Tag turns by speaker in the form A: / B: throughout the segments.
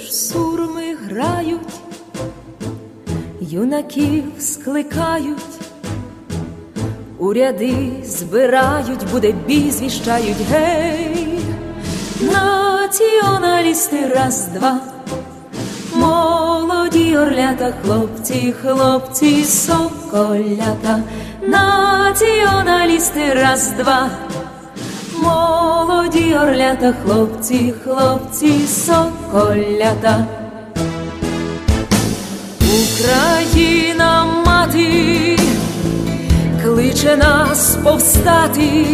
A: ж сурми грають, юнаків скликають, уряди збирають, буде бій звіщають, гей, націоналісти раз, два, молоді орлята, хлопці, хлопці, соколята, націоналісти раз, два. Молоді орлята, хлопці, хлопці, соколята. Україна мати кличе нас повстати,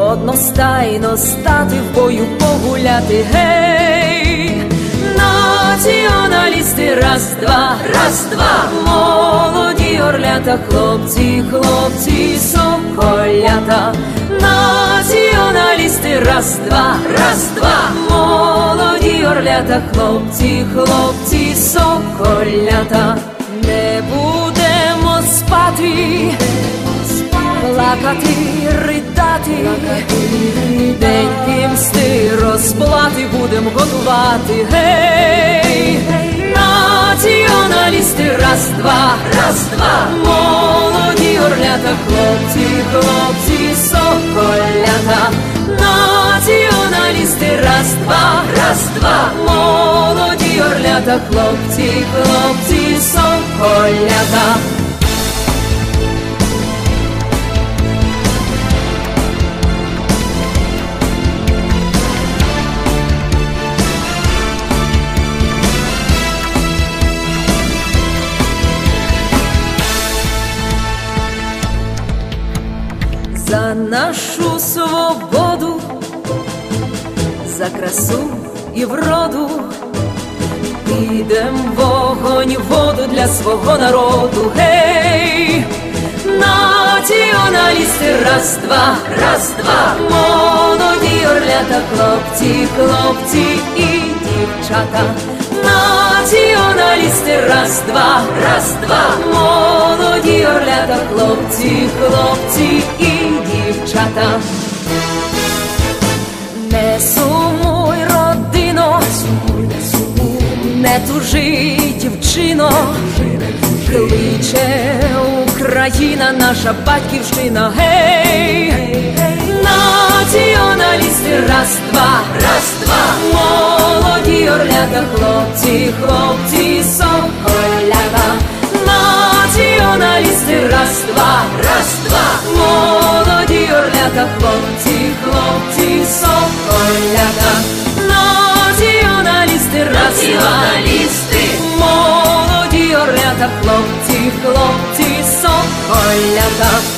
A: одностайно стати в бою погуляти. Гей, націоналісти, раз, два, раз, два, молоді орлята, хлопці, хлопці, соколята. Раз, два, раз, два, молоді орлята, хлопці, хлопці, соколята, не будемо спати, плакати, ридати, день пімсти, розплати будем готувати. Гей, націоналісти, раз, два, раз, два, хлопці, хлопці, соколята. за нашу свободу, за красу і вроду, Підем вогонь, воду для свого народу. Гей, націоналісти, раз, два, раз, два, молоді орлята, хлопці, хлопці і дівчата. Націоналісти, раз, два, раз, два, молоді орлята, хлопці, хлопці і не тужи, дівчино, кличе Україна, наша батьківщина, гей, націоналісти, раз, два, раз, два, молоді орлята, хлопці, хлопці, соколята, націоналісти, раз, два, раз, два, молоді орлята, хлопці, хлопці, соколята.